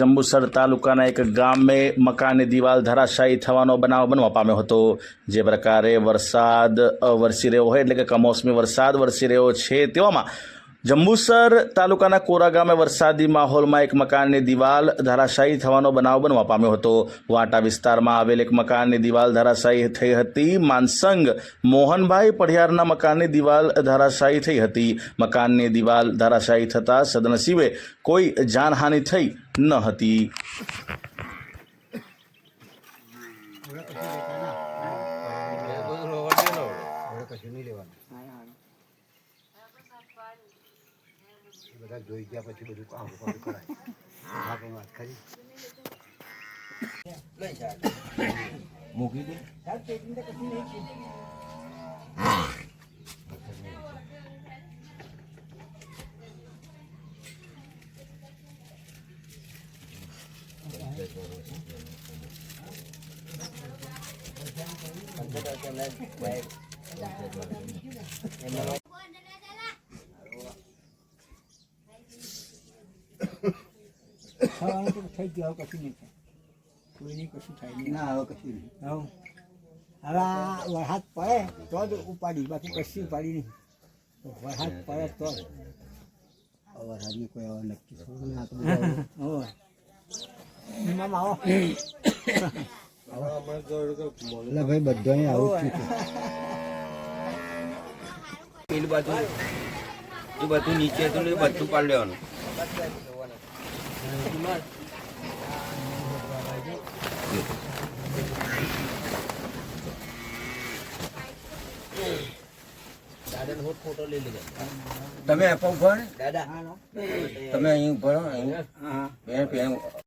જંબુસર તાલુકાના એક ગામે મકાનની દિવાલ ધરાશાયી થવાનો બનાવ બનવા પામ્યો હતો. જે પ્રકારે વરસાદ વરસી રહ્યો હોય એટલે કે કમોસમી વરસાદ વરસી રહ્યો છે તેવામાં જંબુસર તાલુકાના કોરા ગામે વરસાદી માહોલમાં એક મકાનની દિવાલ ધરાશાયી થવાનો બનાવ બનવા પામ્યો હતો. વાટા વિસ્તારમાં આવેલ એક મકાનની દિવાલ ધરાશાયી થઈ હતી. માનસંગ મોહનભાઈ પઢિયારના મકાનની દિવાલ ધરાશાયી થઈ હતી. મકાનની દિવાલ ધરાશાયી થતાં સદનસીબે કોઈ જાનહાનિ થઈ ન હતી હવે કશું નહીં લેવાનું એ બધા જોઈ ગયા પછી બધું કામ કરાય. હા વાત કરી મૂકી દે. તો થઈ ગયું હવે કશું નહીં થાય. કોઈને કશું થાય નહીં. ના હવે કશું નહીં. હવ હવે આ વરસાદ પડે તો જ ઉપાડી બાકી કશું ઉપાડી નહીં. વરસાદ પડે તો જ. વરસાદની કોઈ હવે નક્કી થોડું ના તો બધું એમાં આવો. એટલે ભાઈ બધાને આવું જ એ બધું નીચે હતું ને એ બધું પાડી લેવાનું. તમે આપો ભણ દાદા. તમે અહીં ભણો અહીંયા અહીં.